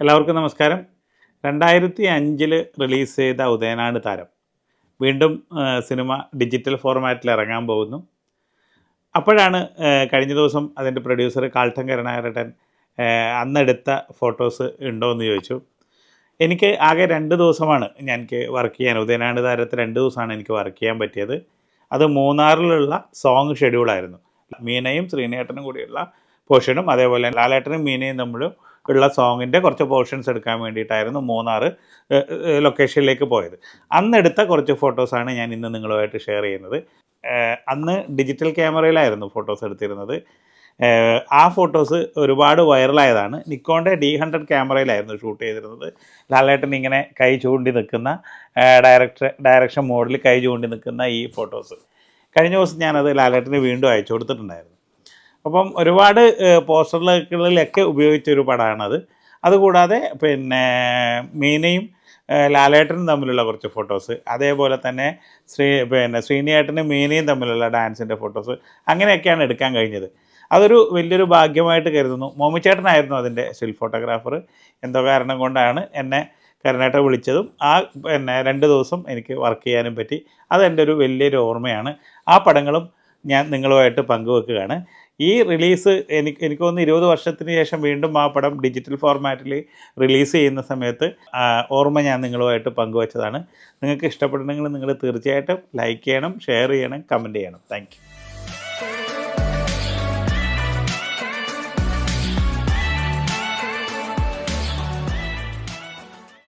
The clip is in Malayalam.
എല്ലാവർക്കും നമസ്കാരം. രണ്ടായിരത്തി അഞ്ചിൽ റിലീസ് ചെയ്ത ഉദയനാട് താരം വീണ്ടും സിനിമ ഡിജിറ്റൽ ഫോർമാറ്റിൽ ഇറങ്ങാൻ പോകുന്നു. അപ്പോഴാണ് കഴിഞ്ഞ ദിവസം അതിന്റെ പ്രൊഡ്യൂസർ കാൾട്ടൻ കരുണാകരട്ടൻ അന്നെടുത്ത ഫോട്ടോസ് ഉണ്ടോ എന്ന് ചോദിച്ചു. എനിക്ക് ആകെ രണ്ട് ദിവസമാണ് ഞാൻ വർക്ക് ചെയ്യാൻ. ഉദയനാട് താരത്തിൽ രണ്ട് ദിവസമാണ് എനിക്ക് വർക്ക് ചെയ്യാൻ പറ്റിയത്. അത് മൂന്നാറിലുള്ള സോങ് ഷെഡ്യൂളായിരുന്നു. മീനയും ശ്രീനേട്ടനും കൂടിയുള്ള പോർഷനും അതേപോലെ ലാലേട്ടനും മീനയും തമ്മിലും ഉള്ള സോങ്ങിന്റെ കുറച്ച് പോർഷൻസ് എടുക്കാൻ വേണ്ടിയിട്ടായിരുന്നു മൂന്നാർ ലൊക്കേഷനിലേക്ക് പോയത്. അന്നെടുത്ത കുറച്ച് ഫോട്ടോസാണ് ഞാൻ ഇന്ന് നിങ്ങളുമായിട്ട് ഷെയർ ചെയ്യുന്നത്. അന്ന് ഡിജിറ്റൽ ക്യാമറയിലായിരുന്നു ഫോട്ടോസ് എടുത്തിരുന്നത്. ആ ഫോട്ടോസ് ഒരുപാട് വൈറലായതാണ്. നിക്കോണിന്റെ ഡി ഹൺഡ്രഡ് ക്യാമറയിലായിരുന്നു ഷൂട്ട് ചെയ്തിരുന്നത്. ലാലേട്ടൻ ഇങ്ങനെ കൈ ചൂണ്ടി നിൽക്കുന്ന ഡയറക്ടർ ഡയറക്ഷൻ മോഡിൽ കൈ ചൂണ്ടി നിൽക്കുന്ന ഈ ഫോട്ടോസ്. കഴിഞ്ഞ ദിവസം ഞാനത് ലാലേട്ടന് വീണ്ടും അയച്ചു കൊടുത്തിട്ടുണ്ടായിരുന്നു. അപ്പം ഒരുപാട് പോസ്റ്ററുകളിലൊക്കെ ഉപയോഗിച്ച ഒരു പടമാണത്. അതുകൂടാതെ പിന്നെ മീനയും ലാലേട്ടനും തമ്മിലുള്ള കുറച്ച് ഫോട്ടോസ്. അതേപോലെ തന്നെ ശ്രീ പിന്നെ ശ്രീനിയേട്ടനും മീനയും തമ്മിലുള്ള ഡാൻസിന്റെ ഫോട്ടോസ്. അങ്ങനെയൊക്കെയാണ് എടുക്കാൻ കഴിഞ്ഞത്. അതൊരു വലിയൊരു ഭാഗ്യമായിട്ട് കരുതുന്നു. മോമിച്ചേട്ടനായിരുന്നു അതിന്റെ സ്റ്റിൽ ഫോട്ടോഗ്രാഫർ എന്തോ കാരണം കൊണ്ടാണ് എന്നെ കരുണേട്ട വിളിച്ചതും ആ പിന്നെ രണ്ട് ദിവസം എനിക്ക് വർക്ക് ചെയ്യാനും പറ്റി. അതെന്റെ ഒരു വലിയൊരു ഓർമ്മയാണ്. ആ പടങ്ങളും ഞാൻ നിങ്ങളുമായിട്ട് പങ്കുവെക്കുകയാണ്. ഈ റിലീസ് എനിക്ക് എനിക്ക് തോന്നുന്നു ഇരുപത് വർഷത്തിന് ശേഷം വീണ്ടും ആ പടം ഡിജിറ്റൽ ഫോർമാറ്റിൽ റിലീസ് ചെയ്യുന്ന സമയത്ത് ഓർമ്മ ഞാൻ നിങ്ങളുമായിട്ട് പങ്കുവച്ചതാണ്. നിങ്ങൾക്ക് ഇഷ്ടപ്പെടണമെങ്കിൽ നിങ്ങൾ തീർച്ചയായിട്ടും ലൈക്ക് ചെയ്യണം ഷെയർ ചെയ്യണം കമന്റ് ചെയ്യണം. താങ്ക്